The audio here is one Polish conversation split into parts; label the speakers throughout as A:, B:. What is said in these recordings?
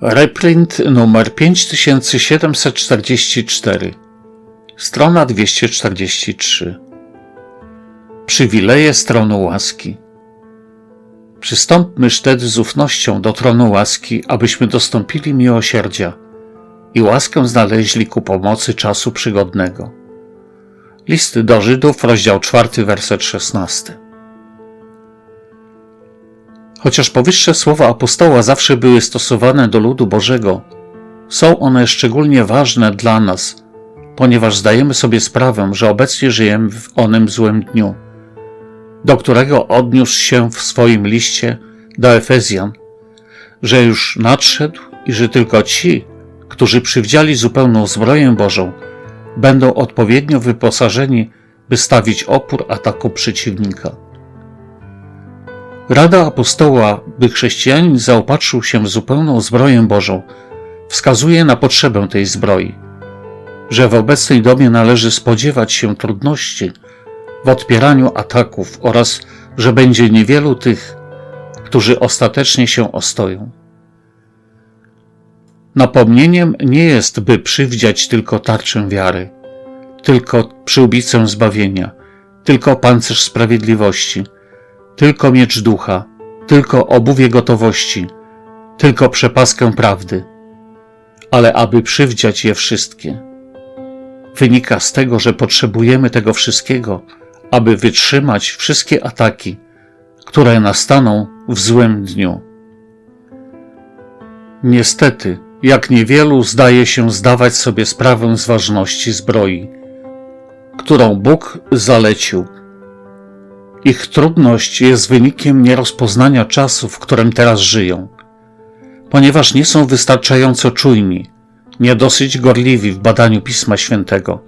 A: Reprint numer 5744 Strona 243 Przywileje stronu łaski. Przystąpmy wtedy z ufnością do tronu łaski, abyśmy dostąpili miłosierdzia i łaskę znaleźli ku pomocy czasu przygodnego. List do Żydów, rozdział 4, werset 16 Chociaż powyższe słowa apostoła zawsze były stosowane do ludu Bożego, są one szczególnie ważne dla nas, ponieważ zdajemy sobie sprawę, że obecnie żyjemy w onym złym dniu, do którego odniósł się w swoim liście do Efezjan, że już nadszedł i że tylko ci, którzy przywdziali zupełną zbroję Bożą, będą odpowiednio wyposażeni, by stawić opór ataku przeciwnika. Rada apostoła, by chrześcijanin zaopatrzył się w zupełną zbroję Bożą, wskazuje na potrzebę tej zbroi, że w obecnej dobie należy spodziewać się trudności w odpieraniu ataków oraz że będzie niewielu tych, którzy ostatecznie się ostoją. Napomnieniem nie jest, by przywdziać tylko tarczę wiary, tylko przyłbicę zbawienia, tylko pancerz sprawiedliwości – tylko miecz ducha, tylko obuwie gotowości, tylko przepaskę prawdy, ale aby przywdziać je wszystkie. Wynika z tego, że potrzebujemy tego wszystkiego, aby wytrzymać wszystkie ataki, które nastaną w złym dniu. Niestety, jak niewielu zdaje się zdawać sobie sprawę z ważności zbroi, którą Bóg zalecił ich trudność jest wynikiem nierozpoznania czasu, w którym teraz żyją, ponieważ nie są wystarczająco czujni, nie dosyć gorliwi w badaniu Pisma Świętego,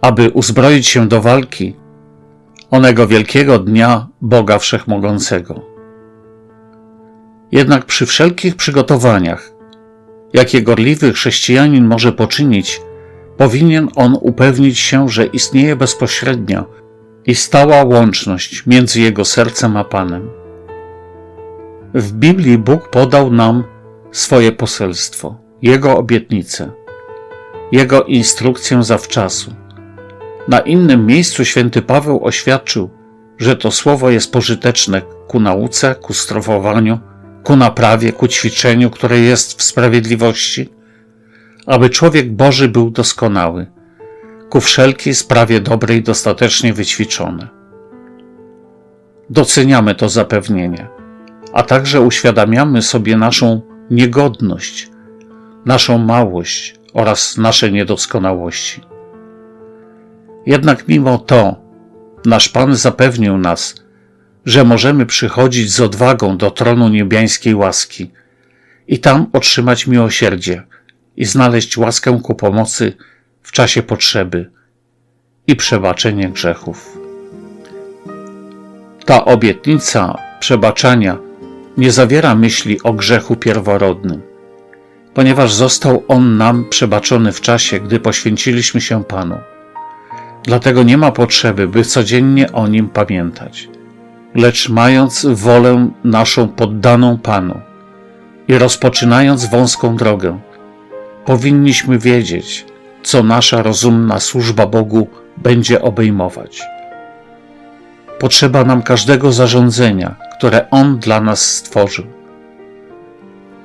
A: aby uzbroić się do walki onego wielkiego dnia Boga Wszechmogącego. Jednak przy wszelkich przygotowaniach, jakie gorliwy chrześcijanin może poczynić, powinien on upewnić się, że istnieje bezpośrednia i stała łączność między jego sercem a Panem. W Biblii Bóg podał nam swoje poselstwo, Jego obietnicę, Jego instrukcję zawczasu. Na innym miejscu święty Paweł oświadczył, że to słowo jest pożyteczne ku nauce, ku strofowaniu, ku naprawie, ku ćwiczeniu, które jest w sprawiedliwości, aby człowiek Boży był doskonały – ku wszelkiej sprawie dobrej dostatecznie wyćwiczone. Doceniamy to zapewnienie, a także uświadamiamy sobie naszą niegodność, naszą małość oraz nasze niedoskonałości. Jednak mimo to nasz Pan zapewnił nas, że możemy przychodzić z odwagą do tronu niebiańskiej łaski i tam otrzymać miłosierdzie i znaleźć łaskę ku pomocy w czasie potrzeby i przebaczenie grzechów. Ta obietnica przebaczania nie zawiera myśli o grzechu pierworodnym, ponieważ został on nam przebaczony w czasie, gdy poświęciliśmy się Panu. Dlatego nie ma potrzeby, by codziennie o nim pamiętać. Lecz mając wolę naszą poddaną Panu i rozpoczynając wąską drogę, powinniśmy wiedzieć, co nasza rozumna służba Bogu będzie obejmować. Potrzeba nam każdego zarządzenia, które On dla nas stworzył.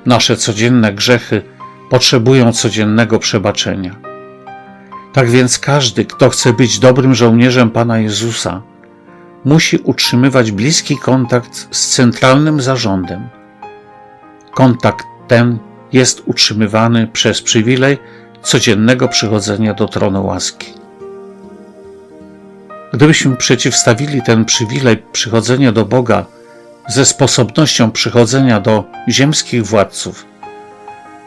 A: Nasze codzienne grzechy potrzebują codziennego przebaczenia. Tak więc każdy, kto chce być dobrym żołnierzem Pana Jezusa, musi utrzymywać bliski kontakt z centralnym zarządem. Kontakt ten jest utrzymywany przez przywilej codziennego przychodzenia do tronu łaski. Gdybyśmy przeciwstawili ten przywilej przychodzenia do Boga ze sposobnością przychodzenia do ziemskich władców,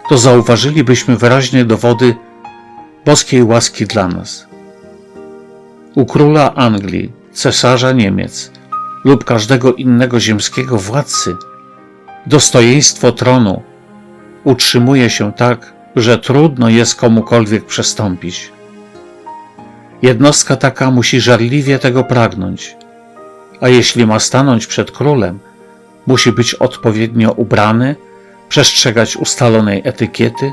A: to zauważylibyśmy wyraźnie dowody boskiej łaski dla nas. U króla Anglii, cesarza Niemiec lub każdego innego ziemskiego władcy dostojeństwo tronu utrzymuje się tak, że trudno jest komukolwiek przestąpić. Jednostka taka musi żarliwie tego pragnąć, a jeśli ma stanąć przed królem, musi być odpowiednio ubrany, przestrzegać ustalonej etykiety,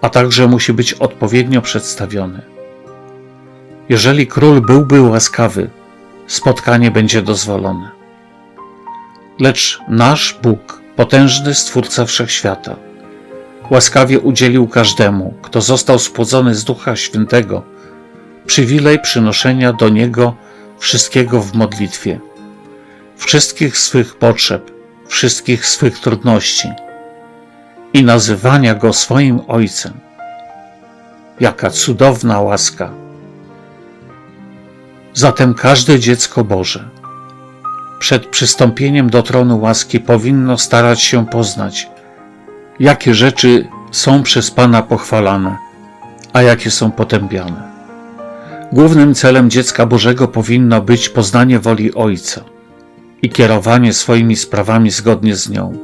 A: a także musi być odpowiednio przedstawiony. Jeżeli król byłby łaskawy, spotkanie będzie dozwolone. Lecz nasz Bóg, potężny Stwórca Wszechświata, łaskawie udzielił każdemu, kto został spłodzony z Ducha Świętego, przywilej przynoszenia do Niego wszystkiego w modlitwie, wszystkich swych potrzeb, wszystkich swych trudności i nazywania Go swoim Ojcem. Jaka cudowna łaska! Zatem każde dziecko Boże przed przystąpieniem do tronu łaski powinno starać się poznać, jakie rzeczy są przez Pana pochwalane, a jakie są potępiane. Głównym celem dziecka Bożego powinno być poznanie woli Ojca i kierowanie swoimi sprawami zgodnie z nią.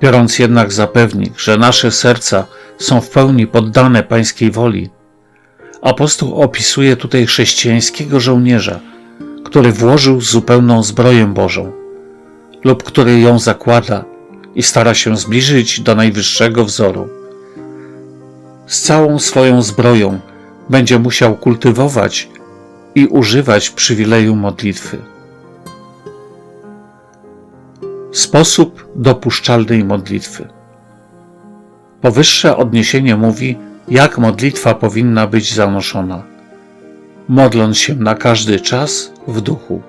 A: Biorąc jednak za pewnik, że nasze serca są w pełni poddane Pańskiej woli, apostoł opisuje tutaj chrześcijańskiego żołnierza, który włożył zupełną zbroję Bożą lub który ją zakłada i stara się zbliżyć do najwyższego wzoru. Z całą swoją zbroją będzie musiał kultywować i używać przywileju modlitwy. Sposób dopuszczalnej modlitwy. Powyższe odniesienie mówi, jak modlitwa powinna być zanoszona, modląc się na każdy czas w duchu.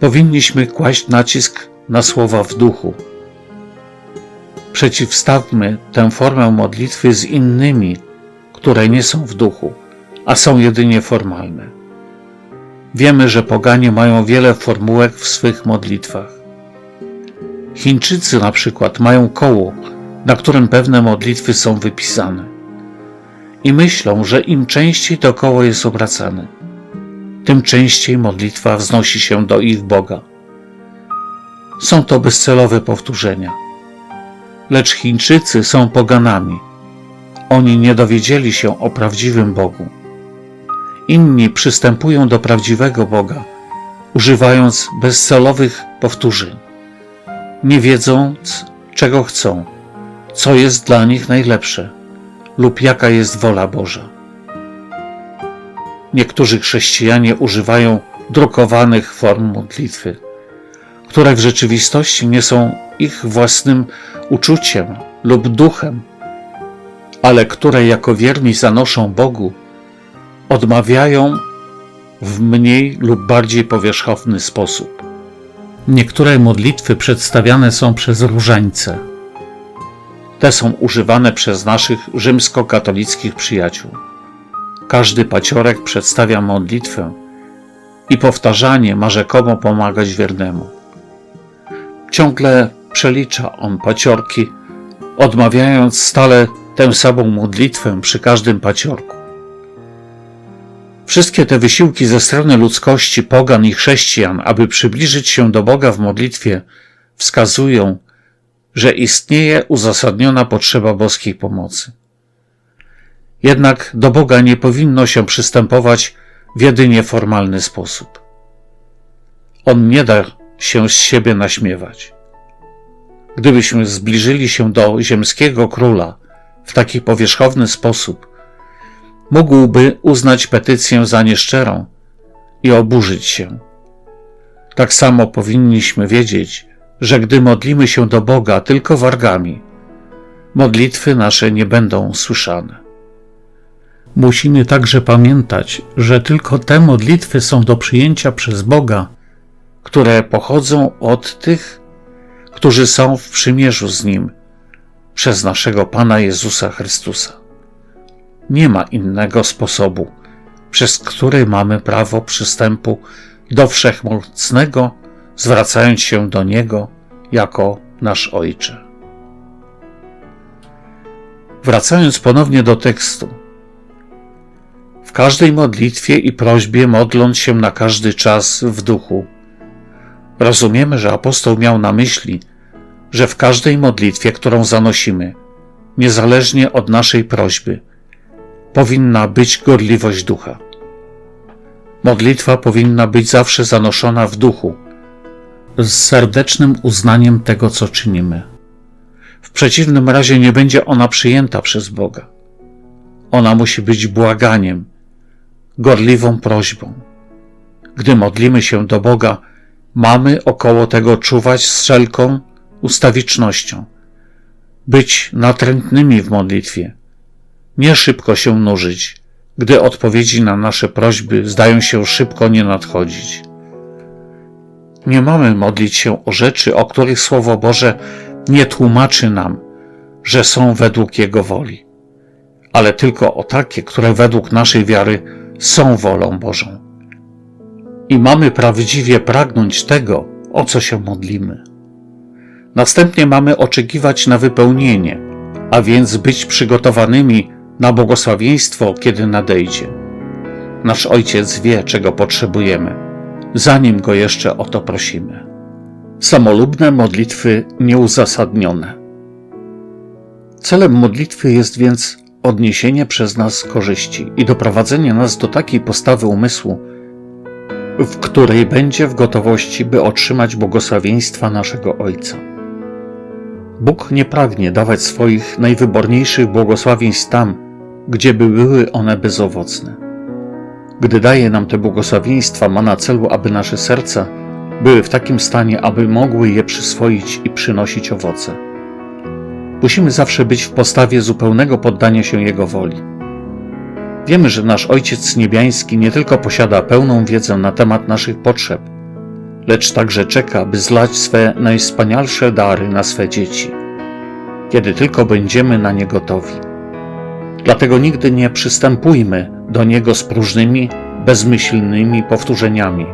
A: Powinniśmy kłaść nacisk na słowa w duchu. Przeciwstawmy tę formę modlitwy z innymi, które nie są w duchu, a są jedynie formalne. Wiemy, że poganie mają wiele formułek w swych modlitwach. Chińczycy na przykład mają koło, na którym pewne modlitwy są wypisane. I myślą, że im częściej to koło jest obracane, tym częściej modlitwa wznosi się do ich Boga. Są to bezcelowe powtórzenia. Lecz Chińczycy są poganami. Oni nie dowiedzieli się o prawdziwym Bogu. Inni przystępują do prawdziwego Boga, używając bezcelowych powtórzeń nie wiedząc, czego chcą, co jest dla nich najlepsze lub jaka jest wola Boża. Niektórzy chrześcijanie używają drukowanych form modlitwy, które w rzeczywistości nie są ich własnym uczuciem lub duchem, ale które jako wierni zanoszą Bogu, odmawiają w mniej lub bardziej powierzchowny sposób. Niektóre modlitwy przedstawiane są przez różańce. Te są używane przez naszych rzymskokatolickich przyjaciół. Każdy paciorek przedstawia modlitwę i powtarzanie ma rzekomo pomagać wiernemu. Ciągle przelicza on paciorki, odmawiając stale tę samą modlitwę przy każdym paciorku. Wszystkie te wysiłki ze strony ludzkości, pogan i chrześcijan, aby przybliżyć się do Boga w modlitwie, wskazują, że istnieje uzasadniona potrzeba boskiej pomocy. Jednak do Boga nie powinno się przystępować w jedynie formalny sposób. On nie da się z siebie naśmiewać. Gdybyśmy zbliżyli się do ziemskiego króla w taki powierzchowny sposób, mógłby uznać petycję za nieszczerą i oburzyć się. Tak samo powinniśmy wiedzieć, że gdy modlimy się do Boga tylko wargami, modlitwy nasze nie będą słyszane. Musimy także pamiętać, że tylko te modlitwy są do przyjęcia przez Boga, które pochodzą od tych, którzy są w przymierzu z Nim przez naszego Pana Jezusa Chrystusa. Nie ma innego sposobu, przez który mamy prawo przystępu do Wszechmocnego, zwracając się do Niego jako nasz Ojcze. Wracając ponownie do tekstu. W każdej modlitwie i prośbie modląc się na każdy czas w duchu, rozumiemy, że apostoł miał na myśli, że w każdej modlitwie, którą zanosimy, niezależnie od naszej prośby, powinna być gorliwość ducha. Modlitwa powinna być zawsze zanoszona w duchu, z serdecznym uznaniem tego, co czynimy. W przeciwnym razie nie będzie ona przyjęta przez Boga. Ona musi być błaganiem, gorliwą prośbą. Gdy modlimy się do Boga, mamy około tego czuwać z wszelką ustawicznością, być natrętnymi w modlitwie, nie szybko się nużyć, gdy odpowiedzi na nasze prośby zdają się szybko nie nadchodzić. Nie mamy modlić się o rzeczy, o których Słowo Boże nie tłumaczy nam, że są według Jego woli, ale tylko o takie, które według naszej wiary są wolą Bożą. I mamy prawdziwie pragnąć tego, o co się modlimy. Następnie mamy oczekiwać na wypełnienie, a więc być przygotowanymi na błogosławieństwo, kiedy nadejdzie. Nasz Ojciec wie, czego potrzebujemy, zanim Go jeszcze o to prosimy. Samolubne modlitwy nieuzasadnione. Celem modlitwy jest więc odniesienie przez nas korzyści i doprowadzenie nas do takiej postawy umysłu, w której będzie w gotowości, by otrzymać błogosławieństwa naszego Ojca. Bóg nie pragnie dawać swoich najwyborniejszych błogosławieństw tam, gdzie by były one bezowocne. Gdy daje nam te błogosławieństwa, ma na celu, aby nasze serca były w takim stanie, aby mogły je przyswoić i przynosić owoce. Musimy zawsze być w postawie zupełnego poddania się Jego woli. Wiemy, że nasz Ojciec Niebiański nie tylko posiada pełną wiedzę na temat naszych potrzeb, lecz także czeka, by zlać swe najwspanialsze dary na swe dzieci, kiedy tylko będziemy na nie gotowi. Dlatego nigdy nie przystępujmy do Niego z próżnymi, bezmyślnymi powtórzeniami.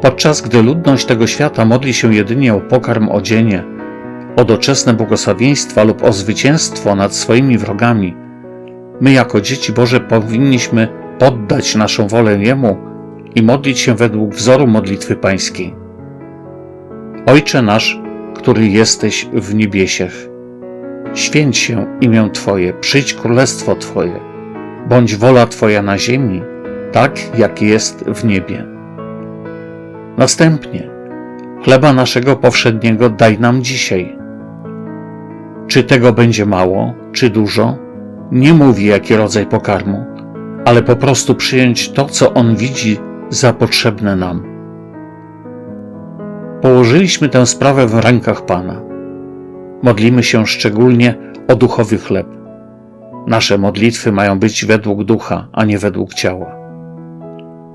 A: Podczas gdy ludność tego świata modli się jedynie o pokarm, odzienie, o doczesne błogosławieństwa lub o zwycięstwo nad swoimi wrogami, my jako dzieci Boże powinniśmy poddać naszą wolę Jemu i modlić się według wzoru modlitwy pańskiej. Ojcze nasz, który jesteś w niebiesiech, święć się imię Twoje, przyjdź królestwo Twoje, bądź wola Twoja na ziemi, tak jak jest w niebie. Następnie, chleba naszego powszedniego daj nam dzisiaj. Czy tego będzie mało, czy dużo? Nie mówi jaki rodzaj pokarmu, ale po prostu przyjąć to, co on widzi za potrzebne nam. Położyliśmy tę sprawę w rękach Pana. Modlimy się szczególnie o duchowy chleb. Nasze modlitwy mają być według ducha, a nie według ciała.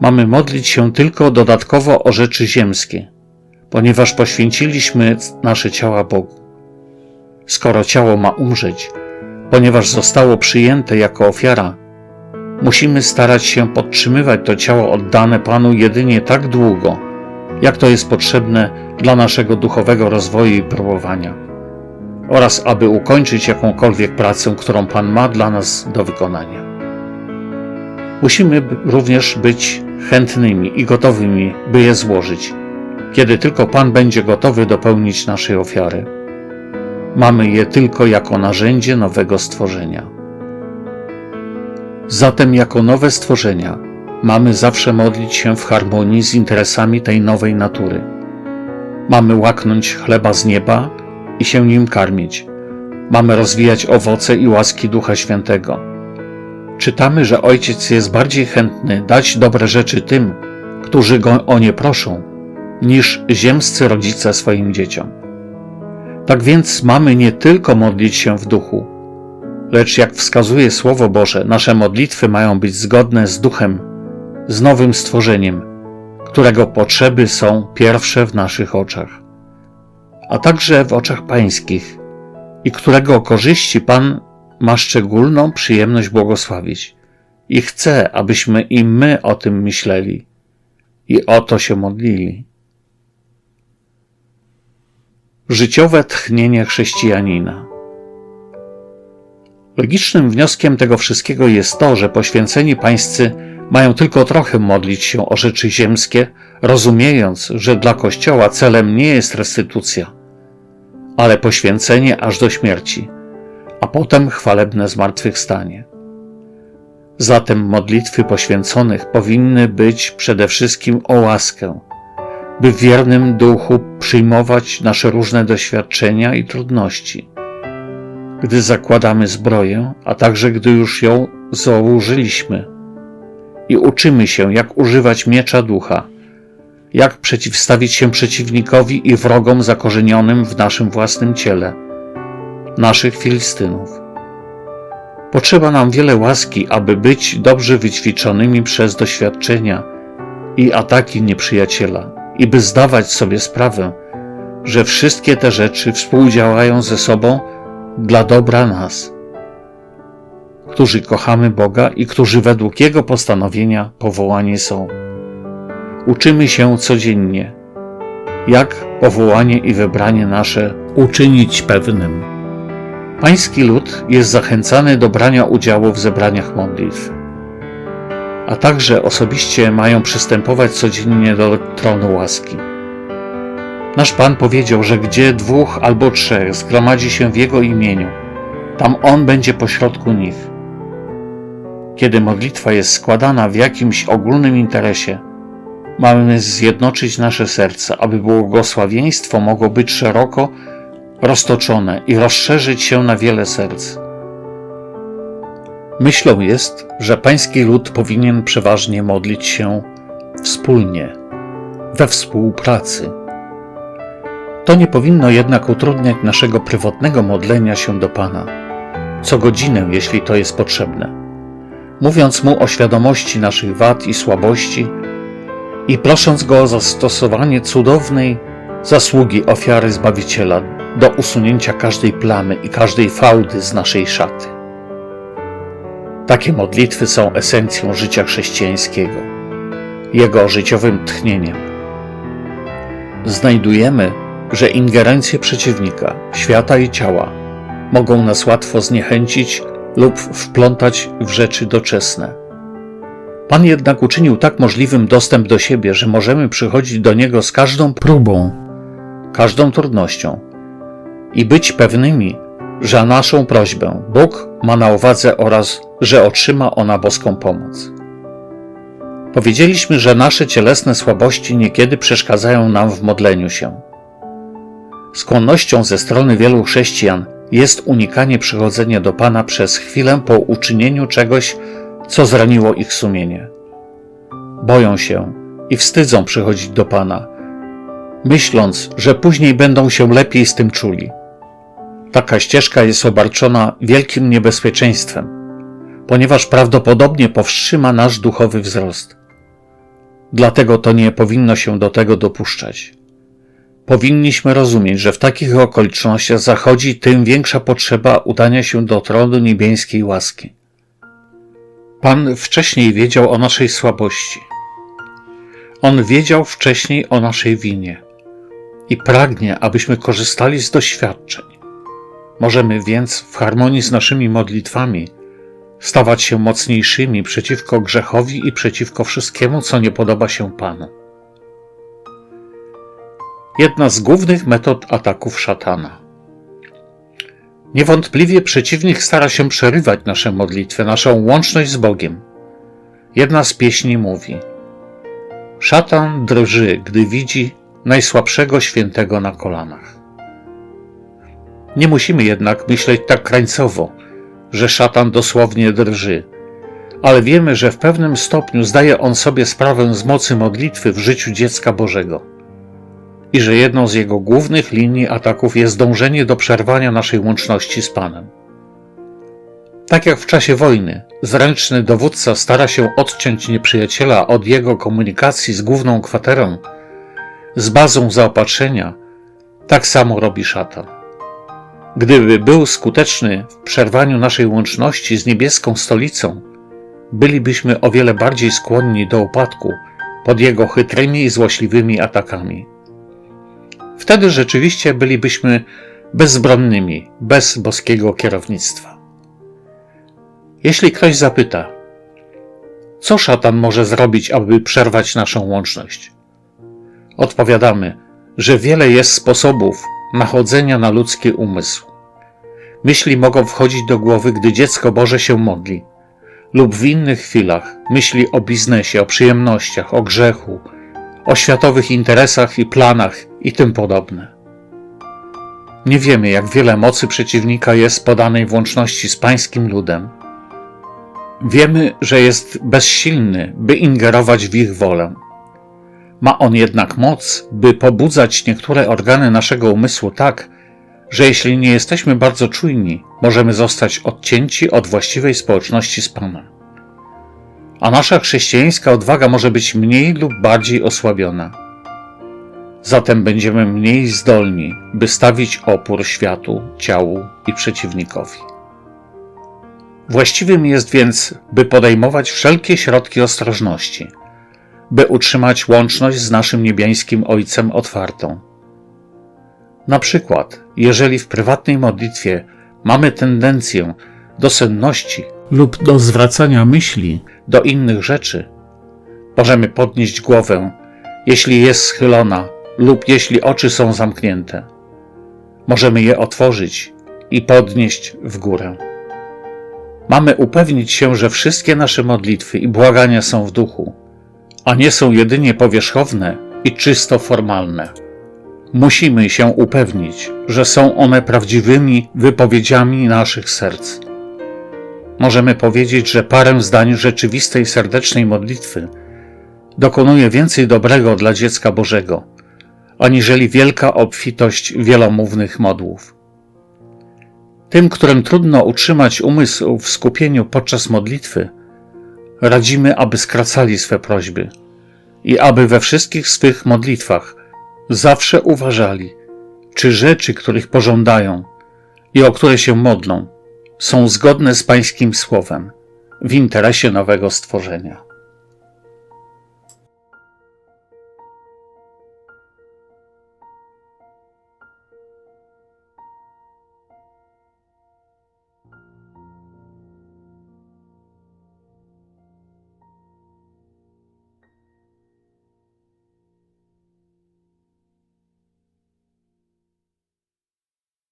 A: Mamy modlić się tylko dodatkowo o rzeczy ziemskie, ponieważ poświęciliśmy nasze ciała Bogu. Skoro ciało ma umrzeć, ponieważ zostało przyjęte jako ofiara, musimy starać się podtrzymywać to ciało oddane Panu jedynie tak długo, jak to jest potrzebne dla naszego duchowego rozwoju i próbowania, oraz aby ukończyć jakąkolwiek pracę, którą Pan ma dla nas do wykonania. Musimy również być chętnymi i gotowymi, by je złożyć, kiedy tylko Pan będzie gotowy dopełnić naszej ofiary. Mamy je tylko jako narzędzie nowego stworzenia. Zatem, jako nowe stworzenia, mamy zawsze modlić się w harmonii z interesami tej nowej natury. Mamy łaknąć chleba z nieba i się nim karmić. Mamy rozwijać owoce i łaski Ducha Świętego. Czytamy, że Ojciec jest bardziej chętny dać dobre rzeczy tym, którzy go o nie proszą, niż ziemscy rodzice swoim dzieciom. Tak więc mamy nie tylko modlić się w duchu, lecz jak wskazuje Słowo Boże, nasze modlitwy mają być zgodne z duchem, z nowym stworzeniem, którego potrzeby są pierwsze w naszych oczach, a także w oczach pańskich i którego korzyści Pan ma szczególną przyjemność błogosławić i chce, abyśmy i my o tym myśleli i o to się modlili. Życiowe tchnienie chrześcijanina. Logicznym wnioskiem tego wszystkiego jest to, że poświęceni pańscy mają tylko trochę modlić się o rzeczy ziemskie, rozumiejąc, że dla Kościoła celem nie jest restytucja, ale poświęcenie aż do śmierci, a potem chwalebne zmartwychwstanie. Zatem modlitwy poświęconych powinny być przede wszystkim o łaskę, by w wiernym duchu przyjmować nasze różne doświadczenia i trudności. Gdy zakładamy zbroję, a także gdy już ją założyliśmy i uczymy się, jak używać miecza ducha, jak przeciwstawić się przeciwnikowi i wrogom zakorzenionym w naszym własnym ciele, naszych Filistynów. Potrzeba nam wiele łaski, aby być dobrze wyćwiczonymi przez doświadczenia i ataki nieprzyjaciela, i by zdawać sobie sprawę, że wszystkie te rzeczy współdziałają ze sobą dla dobra nas, którzy kochamy Boga i którzy według Jego postanowienia powołani są. Uczymy się codziennie, jak powołanie i wybranie nasze uczynić pewnym. Pański lud jest zachęcany do brania udziału w zebraniach modlitw, a także osobiście mają przystępować codziennie do tronu łaski. Nasz Pan powiedział, że gdzie dwóch albo trzech zgromadzi się w Jego imieniu, tam On będzie pośrodku nich. Kiedy modlitwa jest składana w jakimś ogólnym interesie, mamy zjednoczyć nasze serca, aby błogosławieństwo mogło być szeroko roztoczone i rozszerzyć się na wiele serc. Myślą jest, że pański lud powinien przeważnie modlić się wspólnie, we współpracy. To nie powinno jednak utrudniać naszego prywatnego modlenia się do Pana, co godzinę, jeśli to jest potrzebne, mówiąc Mu o świadomości naszych wad i słabości i prosząc Go o zastosowanie cudownej zasługi ofiary Zbawiciela do usunięcia każdej plamy i każdej fałdy z naszej szaty. Takie modlitwy są esencją życia chrześcijańskiego, jego życiowym tchnieniem. Znajdujemy, że ingerencje przeciwnika, świata i ciała mogą nas łatwo zniechęcić lub wplątać w rzeczy doczesne. Pan jednak uczynił tak możliwym dostęp do siebie, że możemy przychodzić do Niego z każdą próbą, każdą trudnością i być pewnymi, że naszą prośbę Bóg ma na uwadze oraz że otrzyma ona boską pomoc. Powiedzieliśmy, że nasze cielesne słabości niekiedy przeszkadzają nam w modleniu się. Skłonnością ze strony wielu chrześcijan jest unikanie przychodzenia do Pana przez chwilę po uczynieniu czegoś, co zraniło ich sumienie. Boją się i wstydzą przychodzić do Pana, myśląc, że później będą się lepiej z tym czuli. Taka ścieżka jest obarczona wielkim niebezpieczeństwem, ponieważ prawdopodobnie powstrzyma nasz duchowy wzrost. Dlatego to nie powinno się do tego dopuszczać. Powinniśmy rozumieć, że w takich okolicznościach zachodzi tym większa potrzeba udania się do tronu niebieskiej łaski. Pan wcześniej wiedział o naszej słabości. On wiedział wcześniej o naszej winie i pragnie, abyśmy korzystali z doświadczeń. Możemy więc w harmonii z naszymi modlitwami stawać się mocniejszymi przeciwko grzechowi i przeciwko wszystkiemu, co nie podoba się Panu. Jedna z głównych metod ataków szatana. Niewątpliwie przeciwnik stara się przerywać nasze modlitwy, naszą łączność z Bogiem. Jedna z pieśni mówi: Szatan drży, gdy widzi najsłabszego świętego na kolanach. Nie musimy jednak myśleć tak krańcowo, że szatan dosłownie drży, ale wiemy, że w pewnym stopniu zdaje on sobie sprawę z mocy modlitwy w życiu dziecka Bożego i że jedną z jego głównych linii ataków jest dążenie do przerwania naszej łączności z Panem. Tak jak w czasie wojny, zręczny dowódca stara się odciąć nieprzyjaciela od jego komunikacji z główną kwaterą, z bazą zaopatrzenia, tak samo robi szatan. Gdyby był skuteczny w przerwaniu naszej łączności z niebieską stolicą, bylibyśmy o wiele bardziej skłonni do upadku pod jego chytrymi i złośliwymi atakami. Wtedy rzeczywiście bylibyśmy bezbronnymi, bez boskiego kierownictwa. Jeśli ktoś zapyta, co szatan może zrobić, aby przerwać naszą łączność? Odpowiadamy, że wiele jest sposobów nachodzenia na ludzki umysł. Myśli mogą wchodzić do głowy, gdy dziecko Boże się modli, lub w innych chwilach myśli o biznesie, o przyjemnościach, o grzechu, o światowych interesach i planach i tym podobne. Nie wiemy, jak wiele mocy przeciwnika jest podanej w łączności z pańskim ludem. Wiemy, że jest bezsilny, by ingerować w ich wolę. Ma on jednak moc, by pobudzać niektóre organy naszego umysłu tak, że jeśli nie jesteśmy bardzo czujni, możemy zostać odcięci od właściwej społeczności z Panem. A nasza chrześcijańska odwaga może być mniej lub bardziej osłabiona. Zatem będziemy mniej zdolni, by stawić opór światu, ciału i przeciwnikowi. Właściwym jest więc, by podejmować wszelkie środki ostrożności, by utrzymać łączność z naszym niebiańskim Ojcem otwartą. Na przykład, jeżeli w prywatnej modlitwie mamy tendencję do senności lub do zwracania myśli do innych rzeczy, możemy podnieść głowę, jeśli jest schylona lub jeśli oczy są zamknięte. Możemy je otworzyć i podnieść w górę. Mamy upewnić się, że wszystkie nasze modlitwy i błagania są w duchu, a nie są jedynie powierzchowne i czysto formalne. Musimy się upewnić, że są one prawdziwymi wypowiedziami naszych serc. Możemy powiedzieć, że parę zdań rzeczywistej, serdecznej modlitwy dokonuje więcej dobrego dla dziecka Bożego, aniżeli wielka obfitość wielomównych modłów. Tym, którym trudno utrzymać umysł w skupieniu podczas modlitwy, radzimy, aby skracali swe prośby i aby we wszystkich swych modlitwach zawsze uważali, czy rzeczy, których pożądają i o które się modlą, są zgodne z Pańskim Słowem w interesie nowego stworzenia.